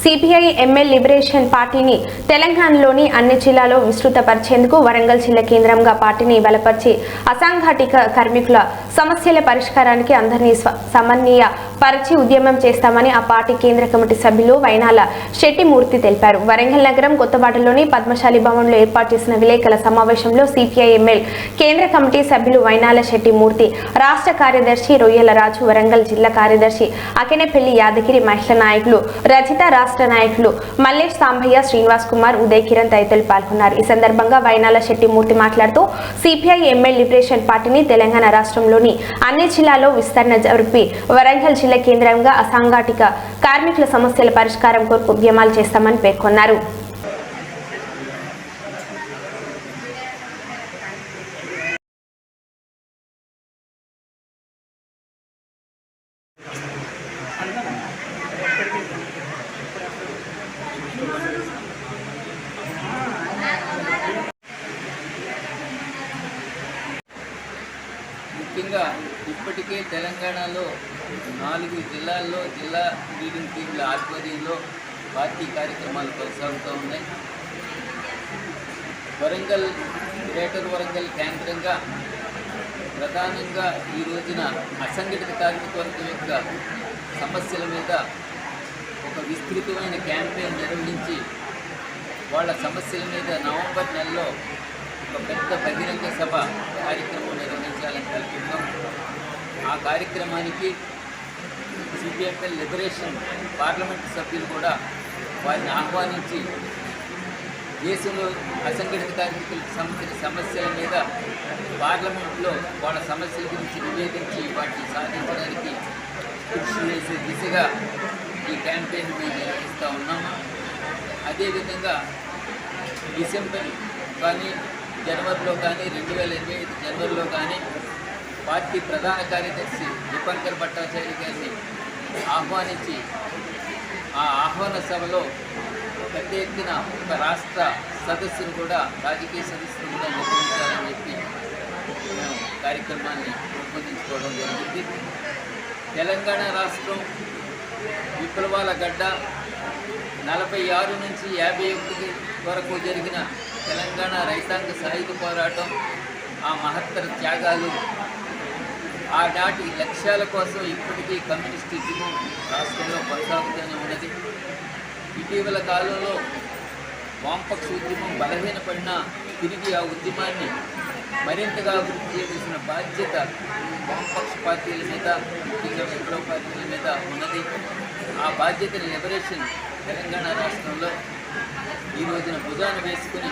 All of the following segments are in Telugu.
సిపిఐ ఎంఎల్ లిబరేషన్ పార్టీని తెలంగాణలోని అన్ని జిల్లాలో విస్తృతపరిచేందుకు వరంగల్ జిల్లా కేంద్రంగా పార్టీని బలపరిచి అసంఘటిత కార్మికుల సమస్యల పరిష్కారానికి అందరినీ సమన్వయ పరిచి ఉద్యమం చేస్తామని ఆ పార్టీ కేంద్ర కమిటీ సభ్యులు వైనాల శెట్టిమూర్తి తెలిపారు. వరంగల్ నగరం కొత్తబాటలోని పద్మశాలి భవన్లో ఏర్పాటు చేసిన విలేకరుల సమావేశంలో సిపిఐ ఎంఎల్ కేంద్ర కమిటీ సభ్యులు వైనాల శెట్టిమూర్తి రాష్ట్ర కార్యదర్శి రొయ్యల రాజు వరంగల్ జిల్లా కార్యదర్శి అకెనపల్లి యాదగిరి మహిళా నాయకులు రజిత రాష్ట్ర నాయకులు మల్లేష్ సాంభయ్య శ్రీనివాస్ కుమార్ ఉదయ్ కిరణ్ తదితరులు పాల్గొన్నారు. ఈ సందర్భంగా వైనాల శెట్టిమూర్తి మాట్లాడుతూ సిపిఐ ఎంఎల్ లిబరేషన్ పార్టీని తెలంగాణ రాష్ట్రంలోని అన్ని జిల్లాల్లో విస్తరణ జరిపి వరంగల్ జిల్లా కేంద్రంగా అసాంఘాటిక కార్మికుల సమస్యల పరిష్కారం కొరకు ఉద్యమాలు చేస్తామని పేర్కొన్నారు. ముఖ్యంగా ఇప్పటికే తెలంగాణలో నాలుగు జిల్లాల్లో జిల్లా లీడింగ్ టీంల ఆధ్వర్యంలో పార్టీ కార్యక్రమాలు కొనసాగుతూ ఉన్నాయి. వరంగల్ గ్రేటర్ వరంగల్ కేంద్రంగా ప్రధానంగా ఈ రోజున అసంఘటిత కార్మికవర్గం యొక్క సమస్యల మీద ఒక విస్తృతమైన క్యాంపెయిన్ నిర్వహించి వాళ్ళ సమస్యల మీద నవంబర్ నెలలో ఒక పెద్ద బహిరంగ సభ కార్యక్రమం నిర్వహించాలని ఆ కార్యక్రమానికి సిపిఎఫ్ఎల్ లిబరేషన్ పార్లమెంట్ సభ్యులు కూడా వారిని ఆహ్వానించి దేశంలో అసంఘటిత కార్మికులకు సంబంధించిన సమస్యల మీద పార్లమెంట్లో వాళ్ళ సమస్యల గురించి నివేదించి వాటిని సాధించడానికి కృషి చేసే దిశగా ఈ క్యాంపెయిన్ మేము నిర్వహిస్తూ ఉన్నాము అదేవిధంగా డిసెంబర్ కానీ జనవరిలో కానీ రెండు వేల ఇరవై ఐదు జనవరిలో కానీ పార్టీ ప్రధాన కార్యదర్శి దీపంకర్ భట్టాచార్య గారిని ఆహ్వానించి ఆ ఆహ్వాన సభలో పెద్ద ఎత్తున ఒక రాష్ట్ర సదస్సును కూడా రాజకీయ సదస్సును కూడా నిర్వహించాలని చెప్పి మేము కార్యక్రమాన్ని రూపొందించుకోవడం జరిగింది. తెలంగాణ రాష్ట్రం విప్లవాల గడ్డ నలభై ఆరు నుంచి యాభై ఒకటి వరకు జరిగిన తెలంగాణ రైతాంగ సాయుధ పోరాటం ఆ మహత్తర త్యాగాలు ఆనాటి లక్ష్యాల కోసం ఇప్పటికీ కమ్యూనిస్ట్ ఉద్యమం రాష్ట్రంలో కొనసాగుతూనే ఉన్నది. ఇటీవల కాలంలో వామపక్ష ఉద్యమం బలహీనపడిన తిరిగి ఆ ఉద్యమాన్ని మరింతగా అభివృద్ధి చేయాల్సిన బాధ్యత వామపక్ష పార్టీల మీద ముఖ్యంగా విప్లవ పార్టీల మీద ఉన్నది. ఆ బాధ్యతని లిబరేషన్ తెలంగాణ రాష్ట్రంలో ఈ రోజున భుజాన వేసుకుని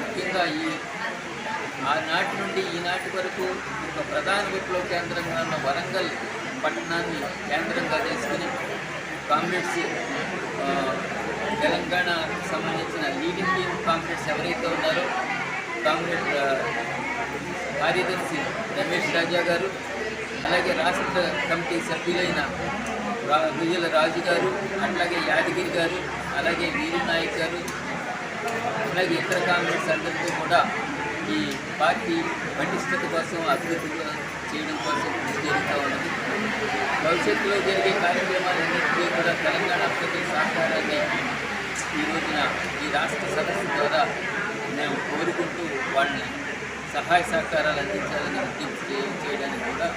ముఖ్యంగా ఈ ఆనాటి నుండి ఈనాటి వరకు ఒక ప్రధాన విప్లవ కేంద్రంగా ఉన్న వరంగల్ పట్టణాన్ని కేంద్రంగా చేసుకుని కామ్రేడ్స్ తెలంగాణ సంబంధించిన లీడింగ్ టీమ్ కామ్రేడ్స్ ఎవరైతే ఉన్నారో కామ్రేడ్ కార్యదర్శి రమేష్ రాజా గారు అలాగే రాష్ట్ర కమిటీ సభ్యులైన రా రాజు గారు అట్లాగే యాదగిరి గారు అలాగే వీరు నాయక్ గారు అలాగే ఇతర కాంగ్రెస్ అందరితో కూడా ఈ పార్టీ పటిష్టత కోసం అభివృద్ధి చేయడం కోసం కృషి జరుగుతూ ఉన్నది. భవిష్యత్తులో జరిగే కార్యక్రమాలన్నింటినీ కూడా తెలంగాణ ప్రజల సహకారాన్ని ఈ రోజున ఈ రాష్ట్ర సదస్సు ద్వారా మేము కోరుకుంటూ వాళ్ళని సహాయ సహకారాలు అందించాలని విజ్ఞప్తి చేయడానికి కూడా